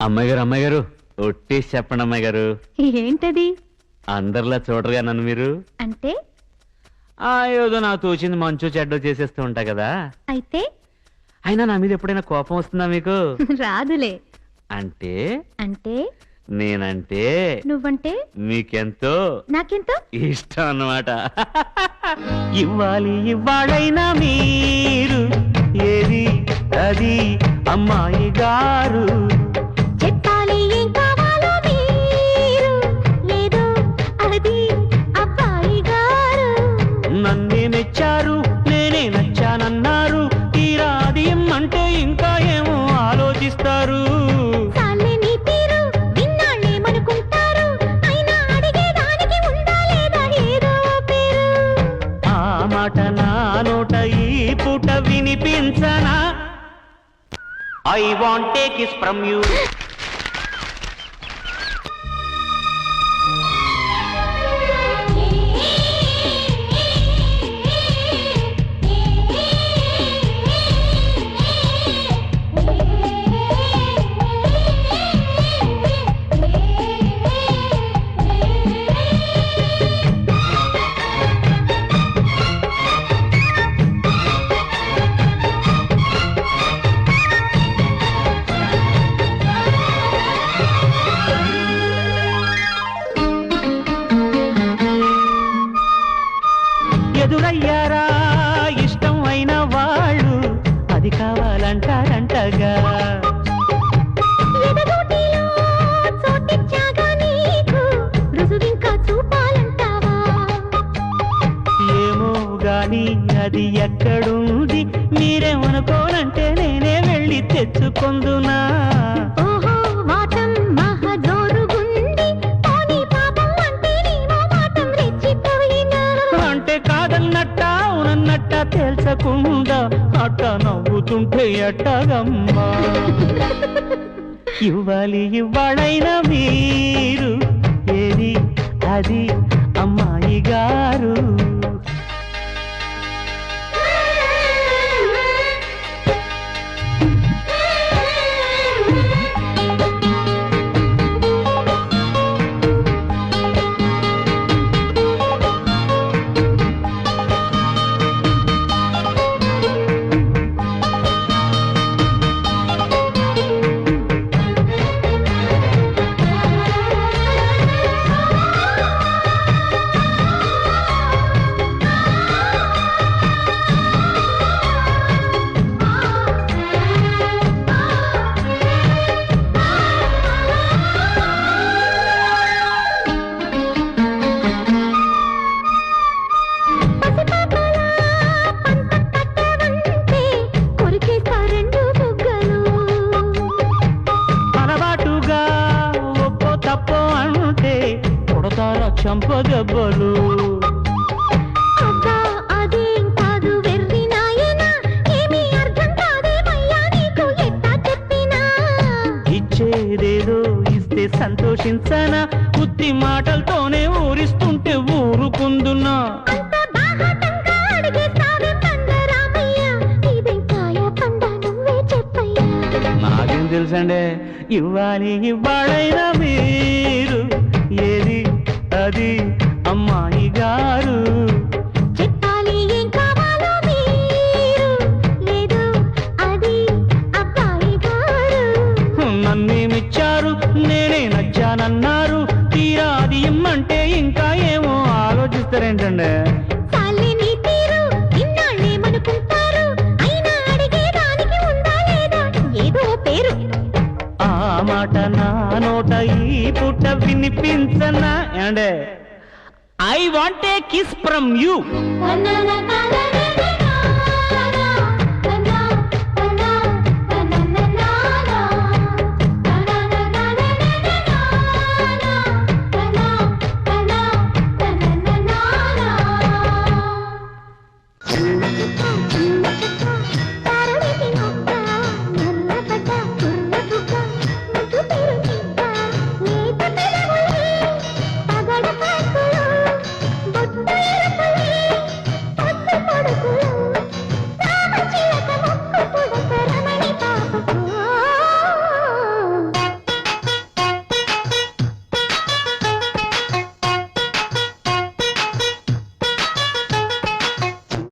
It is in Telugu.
అమ్మాయి గారు అమ్మాయి గారు ఒట్టేసి చెప్పండి అమ్మాయి గారు. ఏంటది? అందరిలా చూడరుగా నన్ను మీరు? అంటే? ఆ ఏదో నాకు తోచింది మంచు చెడ్డ చేసేస్తూ ఉంటా కదా. అయితే? అయినా నా మీద ఎప్పుడైనా కోపం వస్తుందా మీకు? రాదులే. అంటే? అంటే? నేనంటే? నువ్వంటే? మీకెంతో? నాకెంతో? ఇష్టం అన్నమాట. ఇవ్వాలి ఇవ్వాలైనా మీరు. ఏది అది అమ్మాయి గారు. I want take is from you ఎదురయ్యారా ఇష్టం అయిన వాళ్ళు అది కావాలంటారంటగా. ఏమో గాని అది ఎక్కడుంది? మీరేమనుకోనంటే నేనే వెళ్ళి తెచ్చుకొందునా? తేల్చకుండా అట్ట నవ్వుతుంటే ఎట్టగమ్మా? ఇవ్వాలి ఇవ్వాలైనా మీరు. ఏది? అది? చెప్పినా? ఇచ్చేదేదో ఇస్తే సంతోషించనా? ఉత్తి మాటలతోనే ఊరిస్తుంటే ఊరుకుందున్నా నాకేం తెలుసండి? ఇవ్వాలి ఇవ్వాలైనా మీరు ఏది అది అమ్మాయి గారు. నన్నేమిచ్చారు? నేనే నచ్చానన్నారు. తీరా అది ఇమ్మంటే ఇంకా ఏమో ఆలోచిస్తారేంటండి? మాట నా నోట ఈ నోట వినిపించనా? And I want a kiss from you Thank you.